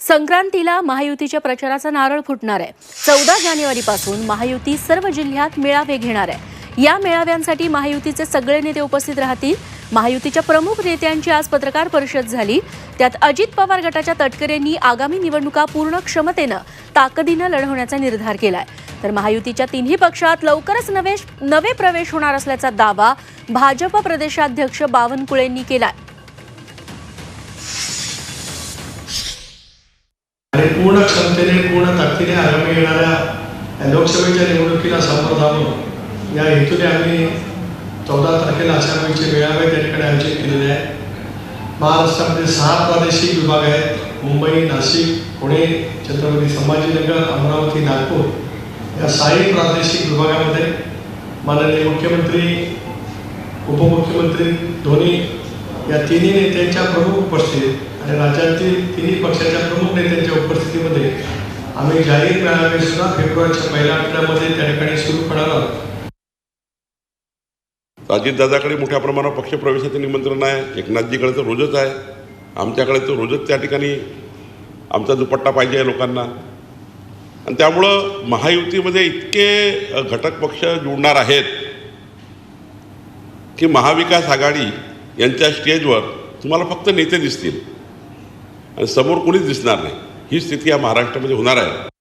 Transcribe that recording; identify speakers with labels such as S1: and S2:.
S1: संक्रांतीला महायुतीच्या प्रचाराचा नारळ फुटणार आहे. चौदा जानेवारीपासून महायुती सर्व जिल्ह्यात मेळावे घेणार आहे. या मेळाव्यांसाठी महायुतीचे सगळे नेते उपस्थित राहतील. महायुतीच्या प्रमुख नेत्यांची आज पत्रकार परिषद झाली. त्यात अजित पवार गटाच्या तटकरेंनी आगामी निवडणुका पूर्ण क्षमतेनं ताकदीनं लढवण्याचा निर्धार केलाय. तर महायुतीच्या तिन्ही पक्षात लवकरच नवे नवे प्रवेश होणार असल्याचा दावा भाजप प्रदेशाध्यक्ष बावनकुळेंनी केलाय.
S2: आणि पूर्ण क्षमतेने पूर्ण ताकदीने आगामी येणाऱ्या लोकसभेच्या निवडणुकीला सामोरं जावं. या हेतूने आम्ही चौदा तारखेला आसामीचे मेळावे त्या ठिकाणी आयोजित केलेले आहे महाराष्ट्रामध्ये सहा प्रादेशिक विभाग आहेत. मुंबई नाशिक पुणे छत्रपती संभाजीनगर अमरावती नागपूर. या सहाही प्रादेशिक विभागामध्ये माननीय मुख्यमंत्री उपमुख्यमंत्री धोनी या तिन्ही नेत्यांच्या प्रमुख उपस्थितीत आणि राज्यातील तिन्ही पक्षाच्या प्रमुख नेत्यांच्या उपस्थितीमध्ये आम्ही जाहीर मेळावे सुद्धा फेब्रुवारीच्या पहिल्या आठवड्यामध्ये त्या ठिकाणी सुरू करणार आहोत.
S3: अजितदादाकडे मोठ्या प्रमाणावर पक्षप्रवेशाचं निमंत्रण आहे. एकनाथजीकडे तर रोजच आहे. आमच्याकडे तर रोजच त्या ठिकाणी आमचा दुपट्टा पाहिजे आहे लोकांना. आणि त्यामुळं महायुतीमध्ये इतके घटक पक्ष जुळणार आहेत की महाविकास आघाडी यांच्या स्टेजवर तुम्हाला फक्त नेते दिसतील. आणि समोर कोणीच दिसणार नाही. ही स्थिती या महाराष्ट्रामध्ये होणार आहे.